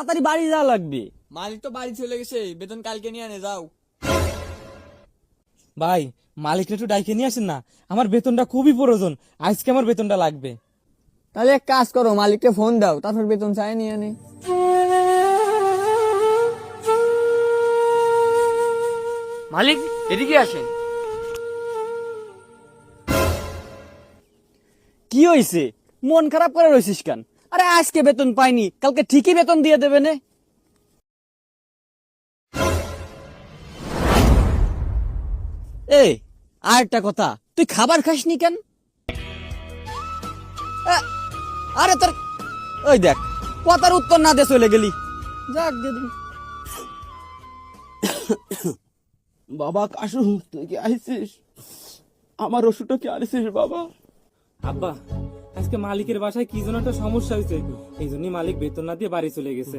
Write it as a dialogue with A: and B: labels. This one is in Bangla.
A: তাড়াতাড়ি বাড়ি যাওয়া লাগবে।
B: মালিক তো বাড়ি চলে গেছে বেতন কালকে নিয়ে আনে যাও।
A: ভাই মালিক একটু ডাইকে নিয়ে আসেন না? আমার বেতনটা খুবই প্রয়োজন আজকে আমার বেতনটা লাগবে।
B: তাহলে এক কাজ করো মালিককে ফোন দাও তারপর বেতন চাই নিয়ে আনে।
C: মালিক এদিকে আসেন।
A: কি হয়েছে মন খারাপ করে রয়েছিস কেন? আরে আজকে বেতন পাইনি কালকে ঠিকই বেতন দিয়ে দেবে নে। এই আর একটা কথা তুই খাবার খাসনি কেন? আরে তোর ওই দেখ কথার উত্তর না দিয়ে চলে গেলি। যাক
D: বাবা কাশু তুই কি আইছিস আমার ওষুধটা কি আনিছিস বাবা?
E: আব্বা আজকে মালিকের বাসায় কি জন্য একটা সমস্যা হয়েছে। এই জন্যই মালিক বেতন না দিয়ে বাড়ি চলে গেছে।